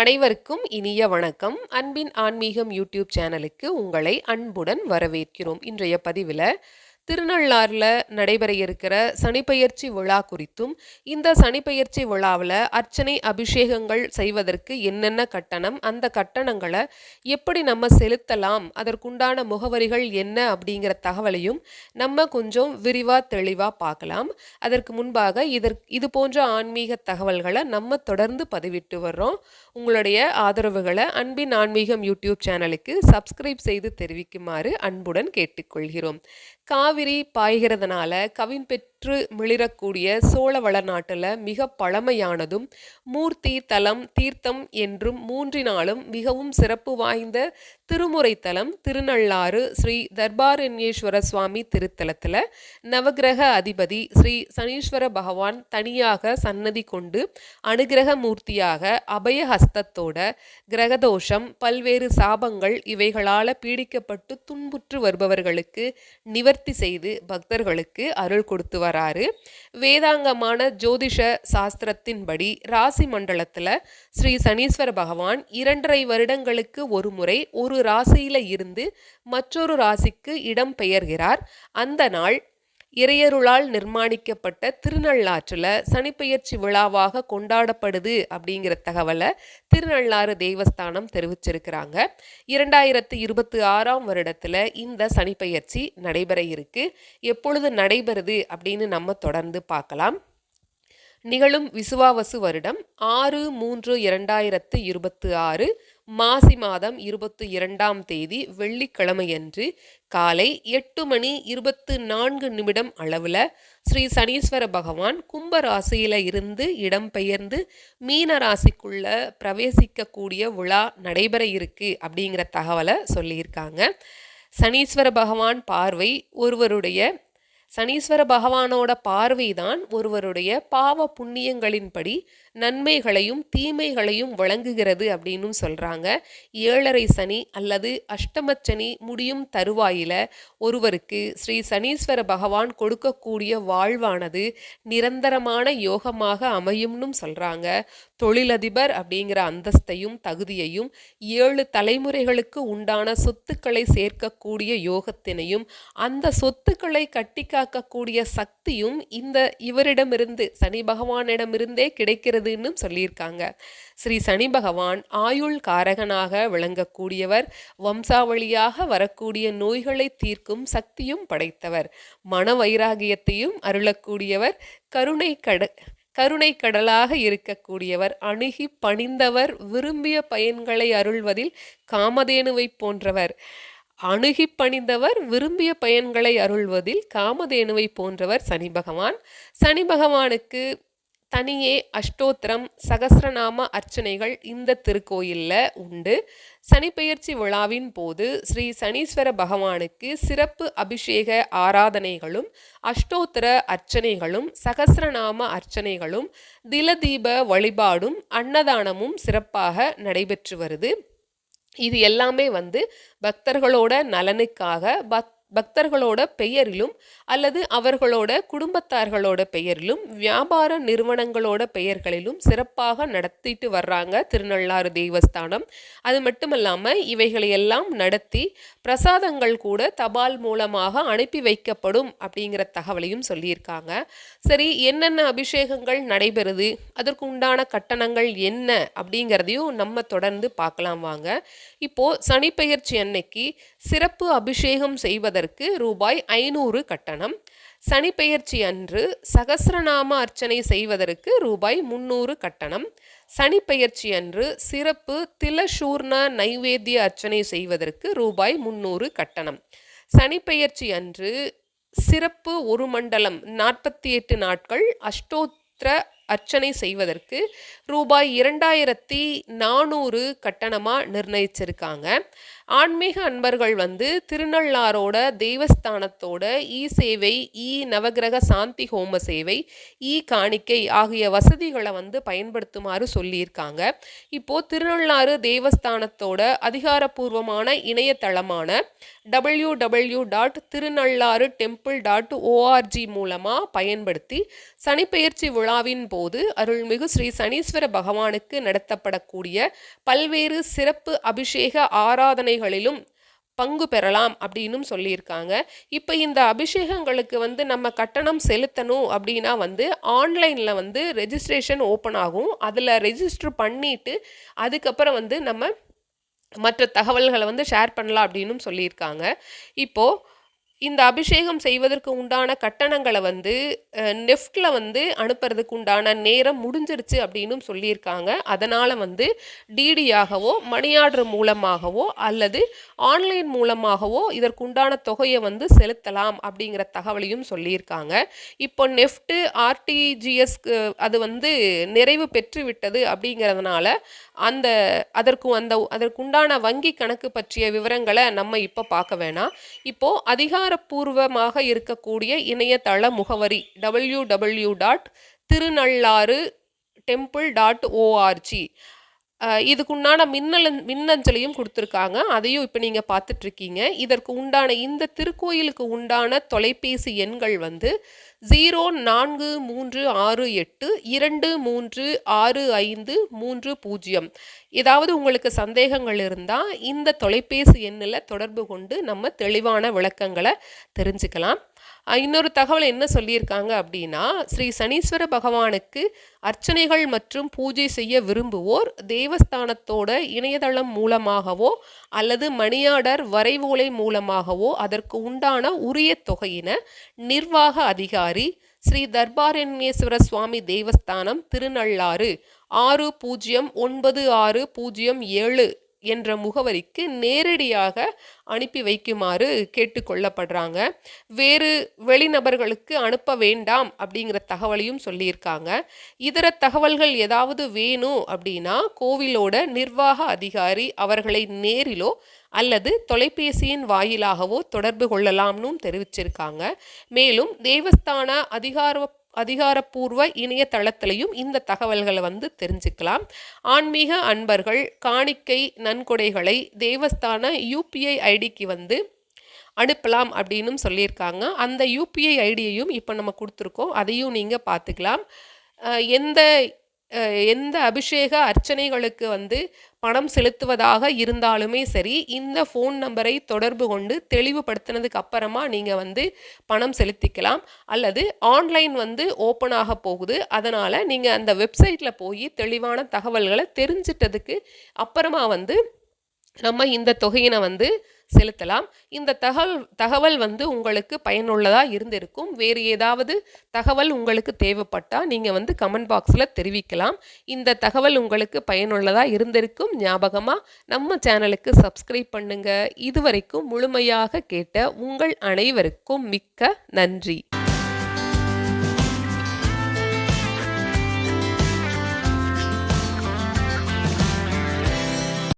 அனைவருக்கும் இனிய வணக்கம். அன்பின் ஆன்மீகம் யூடியூப் சேனலுக்கு உங்களை அன்புடன் வரவேற்கிறோம். இன்றைய பதிவில் திருநள்ளாறில் நடைபெற இருக்கிற சனிப்பெயர்ச்சி விழா குறித்தும் இந்த சனிப்பெயர்ச்சி விழாவில் அர்ச்சனை அபிஷேகங்கள் செய்வதற்கு என்னென்ன கட்டணம் அந்த கட்டணங்களை எப்படி நம்ம செலுத்தலாம் அதற்குண்டான முகவரிகள் என்ன அப்படிங்கிற தகவலையும் நம்ம கொஞ்சம் விரிவாக தெளிவாக பார்க்கலாம். அதற்கு முன்பாக இதற்கு இது போன்ற ஆன்மீக தகவல்களை நம்ம தொடர்ந்து பதிவிட்டு வர்றோம். உங்களுடைய ஆதரவுகளை அன்பின் ஆன்மீகம் யூடியூப் சேனலுக்கு சப்ஸ்கிரைப் செய்து தெரிவிக்குமாறு அன்புடன் கேட்டுக்கொள்கிறோம். காவிரி பாய்கிறதுனால கவின் சுற்று மிளிரக்கூடிய சோழ வளநாட்டில் மிக பழமையானதும் மூர்த்தி தலம் தீர்த்தம் என்றும் மூன்றினாலும் மிகவும் சிறப்பு வாய்ந்த திருமுறை தலம் திருநள்ளாறு ஸ்ரீ தர்பாரண்யேஸ்வர சுவாமி திருத்தலத்தில் நவகிரக அதிபதி ஸ்ரீ சனீஸ்வர பகவான் தனியாக சன்னதி கொண்டு அனுகிரக மூர்த்தியாக அபயஹஸ்தத்தோட கிரகதோஷம் பல்வேறு சாபங்கள் இவைகளால் பீடிக்கப்பட்டு துன்புற்று வருபவர்களுக்கு நிவர்த்தி செய்து பக்தர்களுக்கு அருள் கொடுத்து வராரு. வேதாங்கமான ஜோதிஷ சாஸ்திரத்தின்படி ராசி மண்டலத்தில் ஸ்ரீ சனீஸ்வர பகவான் இரண்டரை வருடங்களுக்கு ஒரு முறை ஒரு ராசியில இருந்து மற்றொரு ராசிக்கு இடம் பெயர்கிறார். அந்த நாள் இறையருளால் நிர்மாணிக்கப்பட்ட திருநள்ளாற்றில் சனிப்பெயர்ச்சி விழாவாக கொண்டாடப்படுது அப்படிங்கிற தகவலை திருநள்ளாறு தேவஸ்தானம் தெரிவிச்சிருக்கிறாங்க. இரண்டாயிரத்து இருபத்தி ஆறாம் வருடத்தில் இந்த சனிப்பெயர்ச்சி நடைபெற இருக்கு. எப்பொழுது நடைபெறுது அப்படின்னு நம்ம தொடர்ந்து பார்க்கலாம். நிகழும் விசுவாவசு வருடம் ஆறு மூன்று இரண்டாயிரத்து இருபத்து ஆறு மாசி மாதம் இருபத்தி இரண்டாம் தேதி வெள்ளிக்கிழமையன்று காலை எட்டு மணி இருபத்து நான்கு நிமிடம் அளவில் ஸ்ரீ சனீஸ்வர பகவான் கும்ப ராசியில் இருந்து இடம்பெயர்ந்து மீன ராசிக்குள்ள பிரவேசிக்கக்கூடிய விழா நடைபெற இருக்கு அப்படிங்கிற தகவலை சொல்லியிருக்காங்க. சனீஸ்வர பகவான் பார்வை ஒருவருடைய சனீஸ்வர பகவானோட பார்வைதான் ஒருவருடைய பாவ புண்ணியங்களின்படி நன்மைகளையும் தீமைகளையும் வழங்குகிறது அப்படின்னு சொல்கிறாங்க ஏழரை சனி அல்லது அஷ்டமச்சனி முடியும் தருவாயில ஒருவருக்கு ஸ்ரீ சனீஸ்வர பகவான் கொடுக்கக்கூடிய வாழ்வானது நிரந்தரமான யோகமாக அமையும்னும் சொல்கிறாங்க தொழிலதிபர் அப்படிங்கிற அந்தஸ்தையும் தகுதியையும் ஏழு தலைமுறைகளுக்கு உண்டான சொத்துக்களை சேர்க்கக்கூடிய யோகத்தினையும் அந்த சொத்துக்களை கட்டிக்க காக்கக்கூடிய சக்தியும் இந்த இவரிடமிருந்து சனி பகவானிடமிருந்தே கிடைக்கிறதுன்னு சொல்லியிருக்காங்க. ஸ்ரீ சனி பகவான் ஆயுள் காரகனாக விளங்கக்கூடியவர் வம்சாவளியாக வரக்கூடிய நோய்களை தீர்க்கும் சக்தியும் படைத்தவர் மன வைராகியத்தையும் அருளக்கூடியவர் கருணை கட கருணை கடலாக இருக்கக்கூடியவர் அணுகி பணிந்தவர் விரும்பிய பயன்களை அருள்வதில் காமதேனுவை போன்றவர். அணுகி பணிந்தவர் விரும்பிய பயன்களை அருள்வதில் காமதேனுவை போன்றவர் சனி பகவான். சனி பகவானுக்கு தனியே அஷ்டோத்திரம் சகசிரநாம அர்ச்சனைகள் இந்த திருக்கோயிலில் உண்டு. சனிப்பெயர்ச்சி விழாவின் போது ஸ்ரீ சனீஸ்வர பகவானுக்கு சிறப்பு அபிஷேக ஆராதனைகளும் அஷ்டோத்திர அர்ச்சனைகளும் சகசிரநாம அர்ச்சனைகளும் திலதீப வழிபாடும் அன்னதானமும் சிறப்பாக நடைபெற்று வருது. இது எல்லாமே வந்து பக்தர்களோட நலனுக்காக பக் பக்தர்களோட பெயரிலும் அல்லது அவர்களோட குடும்பத்தார்களோட பெயரிலும் வியாபார நிறுவனங்களோட பெயர்களிலும் சிறப்பாக நடத்திட்டு வர்றாங்க திருநள்ளாறு தேவஸ்தானம். அது மட்டும் இல்லாமல் இவைகளை எல்லாம் நடத்தி பிரசாதங்கள் கூட தபால் மூலமாக அனுப்பி வைக்கப்படும் அப்படிங்கிற தகவலையும் சொல்லியிருக்காங்க. சரி என்னென்ன அபிஷேகங்கள் நடைபெறுது? அதற்கு உண்டான கட்டணங்கள் என்ன அப்படிங்கிறதையும் நம்ம தொடர்ந்து பார்க்கலாம் வாங்க. இப்போது சனிப்பெயர்ச்சி அன்னைக்கு சிறப்பு அபிஷேகம் செய்வதற்கு ரூபாய் ஐநூறு கட்டணம். சனிப்பெயர்ச்சி அன்று சகசிரநாம அர்ச்சனை செய்வதற்கு ரூபாய் முன்னூறு கட்டணம். சனிப்பெயர்ச்சி அன்று சிறப்பு திலசூர்ண நைவேத்திய அர்ச்சனை செய்வதற்கு ரூபாய் முன்னூறு கட்டணம். சனிப்பெயர்ச்சி அன்று சிறப்பு ஒரு மண்டலம் நாற்பத்தி எட்டு நாட்கள் அஷ்டோத்திர அர்ச்சனை செய்வதற்கு ரூபாய் இரண்டாயிரத்தி நானூறு கட்டணமாக நிர்ணயிச்சிருக்காங்க. ஆன்மீக அன்பர்கள் வந்து திருநள்ளாரோட தெய்வஸ்தானத்தோட இ சேவை இ நவகிரக சாந்தி ஹோம சேவை இ காணிக்கை ஆகிய வசதிகளை வந்து பயன்படுத்துமாறு சொல்லியிருக்காங்க. இப்போ திருநள்ளாறு தேவஸ்தானத்தோட அதிகாரப்பூர்வமான இணையதளமான W W dot Thirunallar temple dot ORG மூலமாக பயன்படுத்தி சனிப்பெயர்ச்சி விழாவின் போது அருள்மிகு ஸ்ரீ சனீஸ்வர பகவானுக்கு நடத்தப்படக்கூடிய பல்வேறு சிறப்பு அபிஷேக ஆராதனை ஆராதனைகளிலும் பங்கு பெறலாம் அப்படின்னும் சொல்லியிருக்காங்க. இப்போ இந்த அபிஷேகங்களுக்கு வந்து நம்ம கட்டணம் செலுத்தணும் அப்படின்னா வந்து ஆன்லைனில் வந்து ரெஜிஸ்ட்ரேஷன் ஓப்பன் ஆகும். அதில் ரெஜிஸ்டர் பண்ணிவிட்டு அதுக்கப்புறம் வந்து நம்ம மற்ற தகவல்களை வந்து ஷேர் பண்ணலாம் அப்படின்னும் சொல்லியிருக்காங்க. இப்போது இந்த அபிஷேகம் செய்வதற்கு உண்டான கட்டணங்களை வந்து நெஃப்டில் வந்து அனுப்புறதுக்கு உண்டான நேரம் முடிஞ்சிருச்சு அப்படின்னும் சொல்லியிருக்காங்க. அதனால் வந்து டிடியாகவோ மணி ஆர்டர் மூலமாகவோ அல்லது ஆன்லைன் மூலமாகவோ இதற்குண்டான தொகையை வந்து செலுத்தலாம் அப்படிங்கிற தகவலையும் சொல்லியிருக்காங்க. இப்போ நெஃப்ட்டு ஆர்டிஜிஎஸ்க்கு அது வந்து நிறைவு பெற்று விட்டது அப்படிங்கிறதுனால அந்த அதற்கு அந்த அதற்குண்டான வங்கி கணக்கு பற்றிய விவரங்களை நம்ம இப்போ பார்க்க வேணாம். இப்போது அதிகாரப்பூர்வமாக இருக்கக்கூடிய இணையதள முகவரி W W dot Thirunallar temple dot ORG இதுக்குண்டான மின்னலன் மின்னஞ்சலையும் கொடுத்துருக்காங்க. அதையும் இப்போ நீங்கள் பார்த்துட்ருக்கீங்க. இதற்கு உண்டான இந்த திருக்கோயிலுக்கு உண்டான தொலைபேசி எண்கள் வந்து ஜீரோ நான்கு மூன்று ஆறு எட்டு இரண்டு மூன்று ஆறு ஐந்து மூன்று பூஜ்ஜியம். ஏதாவது உங்களுக்கு சந்தேகங்கள் இருந்தால் இந்த தொலைபேசி எண்ணில் தொடர்பு கொண்டு நம்ம தெளிவான விளக்கங்களை தெரிஞ்சுக்கலாம். இன்னொரு தகவல் என்ன சொல்லியிருக்காங்க அப்படின்னா ஸ்ரீ சனீஸ்வர பகவானுக்கு அர்ச்சனைகள் மற்றும் பூஜை செய்ய விரும்புவோர் தேவஸ்தானத்தோட இணையதளம் மூலமாகவோ அல்லது மணியாடர் வரைவோலை மூலமாகவோ அதற்கு உண்டான உரிய தொகையின நிர்வாக அதிகாரி ஸ்ரீ தர்பாரண்யேஸ்வர சுவாமி தேவஸ்தானம் திருநள்ளாறு ஆறு பூஜ்ஜியம் ஒன்பது ஆறு பூஜ்ஜியம் ஏழு என்ற முகவரிக்கு நேரடியாக அனுப்பி வைக்குமாறு கேட்டுக்கொள்ளப்படுறாங்க வேறு வெளிநபர்களுக்கு அனுப்ப வேண்டாம் அப்படிங்கிற தகவலையும் சொல்லியிருக்காங்க. இதர தகவல்கள் ஏதாவது வேணும் அப்படின்னா கோவிலோட நிர்வாக அதிகாரி அவர்களை நேரிலோ அல்லது தொலைபேசியின் வாயிலாகவோ தொடர்பு கொள்ளலாம்னு தெரிவிச்சிருக்காங்க. மேலும் தேவஸ்தான அதிகார அதிகாரப்பூர்வ இணையதளத்திலையும் இந்த தகவல்களை வந்து தெரிஞ்சுக்கலாம். ஆன்மீக அன்பர்கள் காணிக்கை நன்கொடைகளை தேவஸ்தான யூபிஐ ஐடிக்கு வந்து அனுப்பலாம் அப்படின்னும் சொல்லியிருக்காங்க. அந்த யூபிஐ ஐடியையும் இப்போ நம்ம கொடுத்துருக்கோம். அதையும் நீங்கள் பார்த்துக்கலாம். எந்த எந்த அபிஷேக அர்ச்சனைகளுக்கு வந்து பணம் செலுத்துவதாக இருந்தாலுமே சரி இந்த ஃபோன் நம்பரை தொடர்பு கொண்டு தெளிவுபடுத்தினதுக்கு அப்புறமா நீங்கள் வந்து பணம் செலுத்திக்கலாம். அல்லது ஆன்லைன் வந்து ஓப்பன் ஆக போகுது. அதனால் நீங்கள் அந்த வெப்சைட்டில் போய் தெளிவான தகவல்களை தெரிஞ்சிட்டதுக்கு அப்புறமா வந்து நம்ம இந்த தொகையினை வந்து செலுத்தலாம். இந்த தகவல் தகவல் வந்து உங்களுக்கு பயனுள்ளதாக இருந்திருக்கும். வேறு ஏதாவது தகவல் உங்களுக்கு தேவைப்பட்டால் நீங்கள் வந்து கமெண்ட் பாக்ஸில் தெரிவிக்கலாம். இந்த தகவல் உங்களுக்கு பயனுள்ளதாக இருந்திருக்கும். ஞாபகமாக நம்ம சேனலுக்கு சப்ஸ்கிரைப் பண்ணுங்கள் இதுவரைக்கும் முழுமையாக கேட்ட உங்கள் அனைவருக்கும் மிக்க நன்றி.